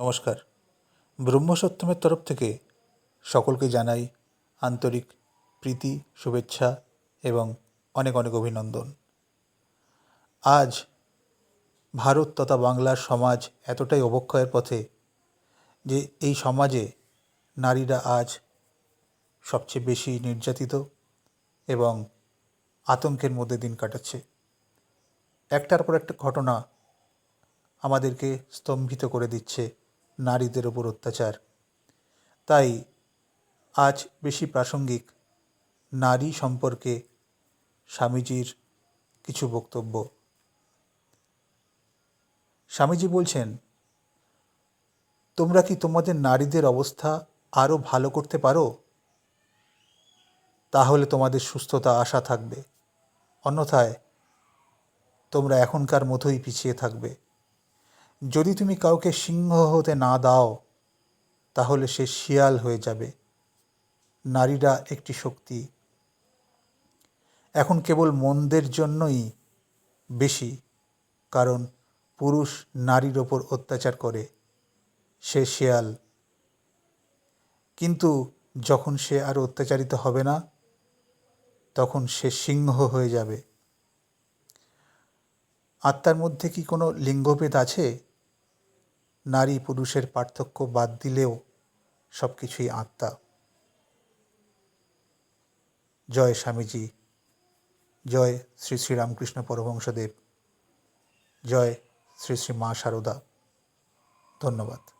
নমস্কার। ব্রহ্মসত্যমের তরফ থেকে সকলকে জানাই আন্তরিক প্রীতি, শুভেচ্ছা এবং অনেক অনেক অভিনন্দন। আজ ভারত তথা বাংলার সমাজ এতটাই অবক্ষয়ের পথে যে এই সমাজে নারীরা আজ সবচেয়ে বেশি নির্যাতিত এবং আতঙ্কের মধ্যে দিন কাটাচ্ছে। একটার পর একটা ঘটনা আমাদেরকে স্তম্ভিত করে দিচ্ছে। নারীদের ওপর অত্যাচার। তাই আজ বেশি প্রাসঙ্গিক নারী সম্পর্কে স্বামীজির কিছু বক্তব্য। স্বামীজি বলছেন, তোমরা কি তোমাদের নারীদের অবস্থা আরও ভালো করতে পারো? তাহলে তোমাদের সুস্থতা আশা থাকবে। অন্যথায় তোমরা এখনকার মতোই পিছিয়ে থাকবে। যদি তুমি কাউকে সিংহ হতে না দাও, তাহলে সে শিয়াল হয়ে যাবে। নারীরা একটি শক্তি। এখন কেবল মন্দের জন্যই বেশি, কারণ পুরুষ নারীর ওপর অত্যাচার করে, সে শেয়াল। কিন্তু যখন সে আর অত্যাচারিত হবে না, তখন সে সিংহ হয়ে যাবে। আত্মার মধ্যে কি কোনো লিঙ্গভেদ আছে? নারী পুরুষের পার্থক্য বাদ দিলেও সব কিছুই আত্মা। জয় স্বামীজি। জয় শ্রী শ্রী রামকৃষ্ণ পরমহংসদেব। জয় শ্রী শ্রী মা শারদা ধন্যবাদ।